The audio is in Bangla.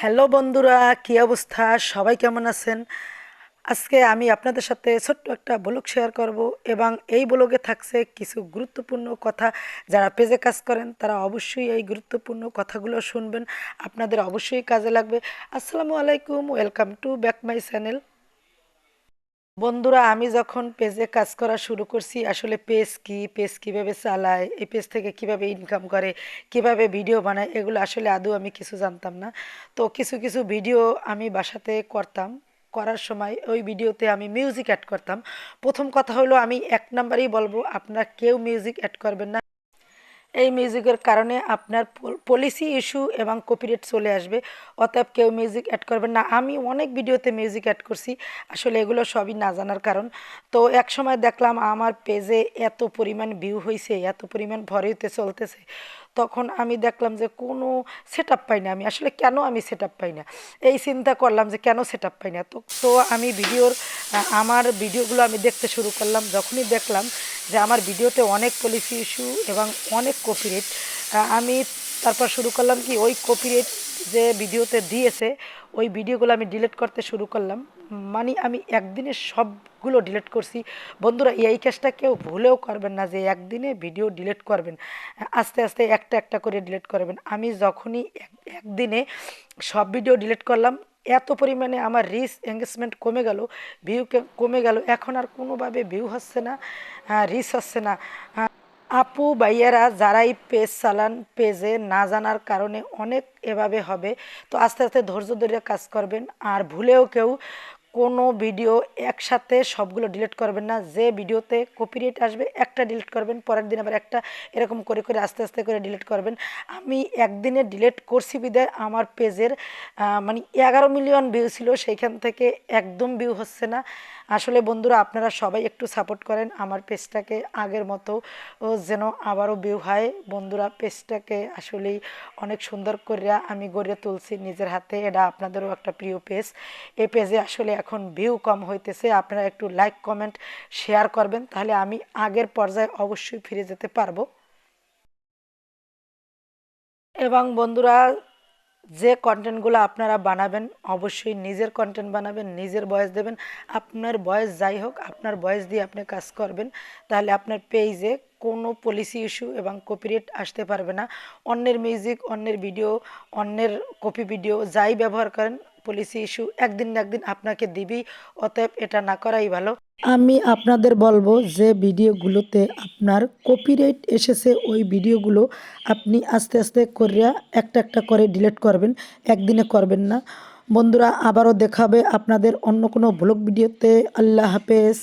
হ্যালো বন্ধুরা, কী অবস্থা? সবাই কেমন আছেন? আজকে আমি আপনাদের সাথে ছোট্ট একটা ব্লগ শেয়ার করব এবং এই ব্লগে থাকছে কিছু গুরুত্বপূর্ণ কথা। যারা পেজে কাজ করেন, তারা অবশ্যই এই গুরুত্বপূর্ণ কথাগুলো শুনবেন। আপনাদের অবশ্যই কাজে লাগবে। আসসালামু আলাইকুম, welcome to back my channel. বন্ধুরা, আমি যখন পেজে কাজ করা শুরু করছি, আসলে পেজ কি পেজ কীভাবে চালায়, এই পেজ থেকে কীভাবে ইনকাম করে, কীভাবে ভিডিও বানায়, এগুলো আসলে আদৌ আমি কিছু জানতাম না। তো কিছু কিছু ভিডিও আমি বাসাতে করতাম। করার সময় ওই ভিডিওতে আমি মিউজিক অ্যাড করতাম। প্রথম কথা হলো আমি এক নাম্বারেই বলব, আপনারা কেউ মিউজিক অ্যাড করবেন না। এই মিউজিকের কারণে আপনার পলিসি ইস্যু এবং কপিরাইট চলে আসবে। অতএব কেউ মিউজিক অ্যাড করবেন না। আমি অনেক ভিডিওতে মিউজিক অ্যাড করছি। আসলে এগুলো সবই না জানার কারণ। তো এক সময় দেখলাম আমার পেজে এত পরিমাণ ভিউ হয়েছে এত পরিমাণ ভরে ভরেতে চলতেছে। তখন আমি দেখলাম যে কোনো সেট আপ পাই না আমি। আসলে কেন আমি সেট আপ পাই না? এই চিন্তা করলাম যে কেন সেট আপ পাই না? তো তো আমি ভিডিওর আমার ভিডিওগুলো আমি দেখতে শুরু করলাম, যখনই দেখলাম যে আমার ভিডিওতে অনেক পলিসি ইস্যু এবং অনেক কপিরেট আমি তারপর শুরু করলাম কি, ওই কপিরেট যে ভিডিওতে দিয়েছে, ওই ভিডিওগুলো আমি ডিলিট করতে শুরু করলাম। মানে আমি একদিনে সবগুলো ডিলিট করছি। বন্ধুরা, এই কাজটা কেউ ভুলেও করবেন না যে একদিনে ভিডিও ডিলিট করবেন। আস্তে আস্তে একটা একটা করে ডিলিট করবেন। আমি যখনই একদিনে সব ভিডিও ডিলিট করলাম এত পরিমাণে আমার রিস এঙ্গেজমেন্ট কমে গেল ভিউ কমে গেল, এখন আর কোনোভাবে ভিউ হচ্ছে না রিস হচ্ছে না। আপু বাইয়ারা যারাই পেজ চালান পেজে না জানার কারণে অনেক এভাবে হবে, তো আস্তে আস্তে ধৈর্য ধরে কাজ করবেন, আর ভুলেও কেউ কোনো ভিডিও একসাথে সবগুলো ডিলিট করবেন না। যে ভিডিওতে কপিরাইট আসবে, একটা ডিলিট করবেন, পরের দিন আবার একটা এরকম করে করে, আস্তে আস্তে করে ডিলিট করবেন। আমি একদিনে ডিলিট করছি বিদায় আমার পেজের মানে এগারো মিলিয়ন ভিউ ছিল, সেইখান থেকে একদম ভিউ হচ্ছে না। আসলে বন্ধুরা, আপনারা সবাই একটু সাপোর্ট করেন। আমার পেজটাকে আগের মতো যেন আবারও ভিউ হয়। বন্ধুরা পেজটাকে আসলেই অনেক সুন্দর করিয়া আমি গড়ে তুলছি নিজের হাতে। এটা আপনাদেরও একটা প্রিয় পেজ এই পেজে আসলে এখন ভিউ কম হইতেছে। আপনারা একটু লাইক কমেন্ট শেয়ার করবেন। তাহলে আমি আগের পর্যায়ে অবশ্যই ফিরে যেতে পারব। এবং বন্ধুরা যে কন্টেন্টগুলো আপনারা বানাবেন, অবশ্যই নিজের কন্টেন্ট বানাবেন, নিজের বয়স দেবেন। আপনার বয়স যাই হোক, আপনার বয়স দিয়ে আপনি কাজ করবেন। তাহলে আপনার পেজে কোনো পলিসি ইস্যু এবং কপিরেট আসতে পারবে না। অন্যের মিউজিক অন্যের ভিডিও অন্যের কপি ভিডিও যাই ব্যবহার করেন পলিসি ইস্যু একদিন না একদিন আপনাকে দিবি, অতএব এটা না করাই ভালো। আমি আপনাদের বলব যে ভিডিওগুলোতে আপনার কপিরাইট এসেছে, ওই ভিডিওগুলো আপনি আস্তে আস্তে করিয়া একটা একটা করে ডিলিট করবেন, একদিনে করবেন না। বন্ধুরা, আবারও দেখাবে আপনাদের অন্য কোনো ব্লগ ভিডিওতে। আল্লাহ হাফেজ।